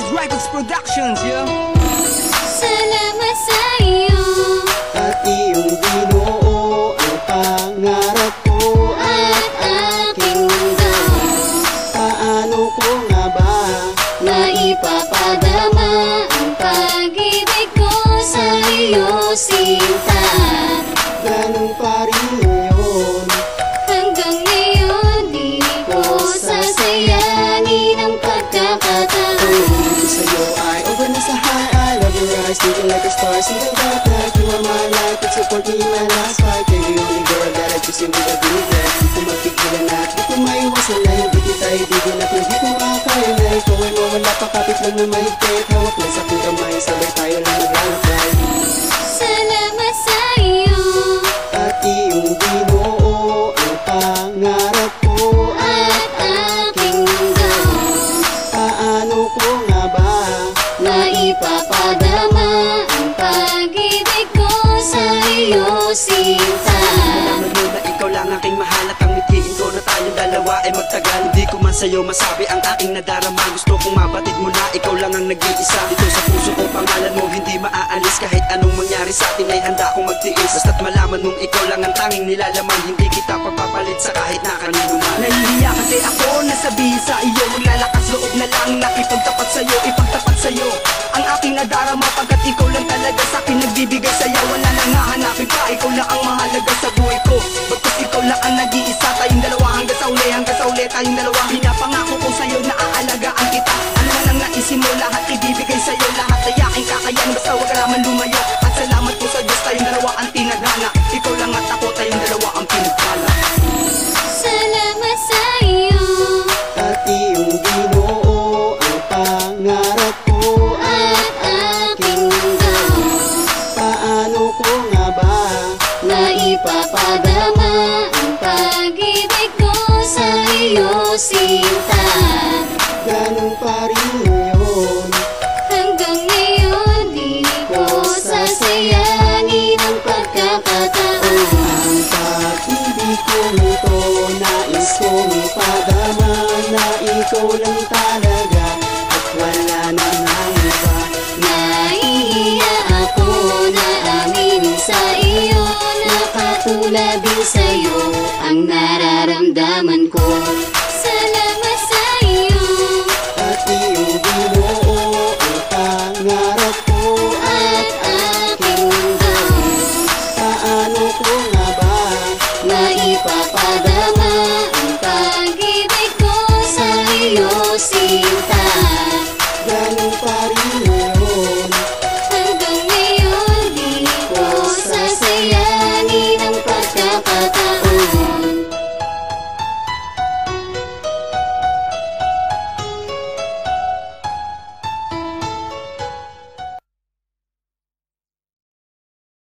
Records Productions, yeah. Salamat sa iyo At iyong binuo ang pangarap ko at aking mundo Paano ko nga ba Maipapadama ang pag-ibig eyes, thinking like a star. Single that night, you are my life But support me in my last fight. You're the only girl that I choose and will be there Di ko mapigilan at di ko maiwasan na Hindi kita ibigin at hindi ko makakaya na Ikaw ay mawala pa kapit lang na mahigpit Hawak lang sa kamay, sabay tayo lang sa iyo, sinta Alam mo na ikaw lang aking mahal at ang mithiin ko na tayong dalawa ay magtagal. Hindi ko man sa'yo masabi ang aking nadarama. Gusto kong mabatid mo na ikaw lang ang nag-iisa. Dito sa puso ko pangalan mo hindi maaalis. Kahit anong mangyari sa atin ay handa akong magtiis. Basta't malaman mong ikaw lang ang tanging nilalaman. Hindi kita pagpapalit sa kahit na kanino man. Nahihiya kasi ako na sabihin sa iyo Maglalakas loob na lang. Na ipagtapat sa'yo Ipagtapat sa'yo. Ang aking nadarama pagkat ikaw lang talaga sa akin nagbibigay saya Wala nang hahanapin pa, ikaw lang ang mahalaga sa buhay ko. Bagkus ikaw lang ang nag-iisa? Tayong dalawa hanggang sa uli, hanggang sa uli Tayong dalawa ko nga ba? Maipapadama ang pag-ibig ko sa iyo, sinta. Ganun pa rin yun Hanggang ngayon di ko sasayanin ang pagkakataon. Ang pag-ibig kong ito Nais kong ipadama Na ikaw lang talaga labi sa'yo Ang nararamdaman ko. Salamat sa iyo At iyong binuo Ang pangarap ko At aking mundo. Paano ko nga ba Maipapadama Ang pag-ibig ko Sa iyo, Sinta? Ganun pa rin